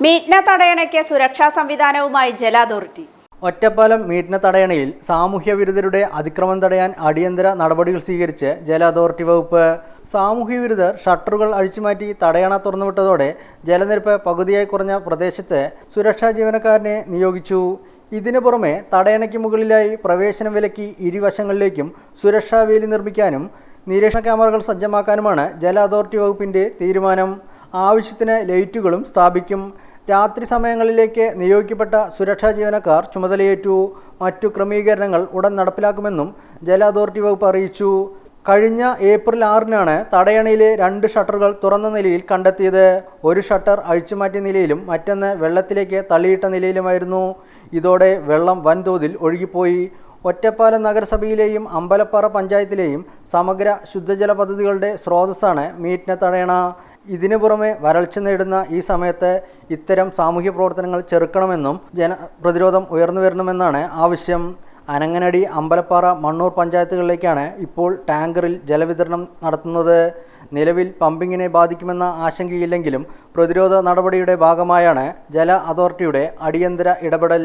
മീറ്റ്ന തടയണയ്ക്ക് സുരക്ഷാ സംവിധാനവുമായി ജല അതോറിറ്റി. ഒറ്റപ്പാലം മീറ്റ്ന തടയണയിൽ സാമൂഹ്യ വിരുദ്ധരുടെ അതിക്രമം തടയാൻ അടിയന്തര നടപടികൾ സ്വീകരിച്ച് ജല അതോറിറ്റി വകുപ്പ്. സാമൂഹ്യ വിരുദ്ധർ ഷട്ടറുകൾ അഴിച്ചുമാറ്റി തടയണ തുറന്നുവിട്ടതോടെ ജലനിരപ്പ് പകുതിയായി കുറഞ്ഞ പ്രദേശത്ത് സുരക്ഷാ ജീവനക്കാരനെ നിയോഗിച്ചു. ഇതിനു പുറമെ തടയണയ്ക്ക് മുകളിലായി പ്രവേശനം വിലക്കി ഇരുവശങ്ങളിലേക്കും സുരക്ഷാ വേലി നിർമ്മിക്കാനും നിരീക്ഷണ ക്യാമറകൾ സജ്ജമാക്കാനുമാണ് ജല അതോറിറ്റി വകുപ്പിന്റെ തീരുമാനം. ആവശ്യത്തിന് ലൈറ്റുകളും സ്ഥാപിക്കും. രാത്രി സമയങ്ങളിലേക്ക് നിയോഗിക്കപ്പെട്ട സുരക്ഷാ ജീവനക്കാർ ചുമതലയേറ്റു. മറ്റു ക്രമീകരണങ്ങൾ ഉടൻ നടപ്പിലാക്കുമെന്നും ജല അതോറിറ്റി വകുപ്പ് അറിയിച്ചു. കഴിഞ്ഞ ഏപ്രിൽ ആറിനാണ് തടയണയിലെ രണ്ട് ഷട്ടറുകൾ തുറന്ന നിലയിൽ കണ്ടെത്തിയത്. ഒരു ഷട്ടർ അഴിച്ചുമാറ്റിയ നിലയിലും മറ്റൊന്ന് വെള്ളത്തിലേക്ക് തള്ളിയിട്ട നിലയിലുമായിരുന്നു. ഇതോടെ വെള്ളം വൻതോതിൽ ഒഴുകിപ്പോയി. ഒറ്റപ്പാലം നഗരസഭയിലെയും അമ്പലപ്പാറ പഞ്ചായത്തിലെയും സമഗ്ര ശുദ്ധജല പദ്ധതികളുടെ സ്രോതസ്സാണ് മീറ്റിനെ തടയണ ഇതിനു പുറമെ വരൾച്ച നേടുന്ന ഈ സമയത്ത് ഇത്തരം സാമൂഹ്യ പ്രവർത്തനങ്ങൾ ചെറുക്കണമെന്നും ജനപ്രതിരോധം ഉയർന്നു വരണമെന്നാണ് ആവശ്യം. അനങ്ങനടി അമ്പലപ്പാറ മണ്ണൂർ പഞ്ചായത്തുകളിലേക്കാണ് ഇപ്പോൾ ടാങ്കറിൽ ജലവിതരണം നടത്തുന്നത്. നിലവിൽ പമ്പിങ്ങിനെ ബാധിക്കുമെന്ന ആശങ്കയില്ലെങ്കിലും പ്രതിരോധ നടപടിയുടെ ഭാഗമായാണ് ജല അതോറിറ്റിയുടെ അടിയന്തര ഇടപെടൽ.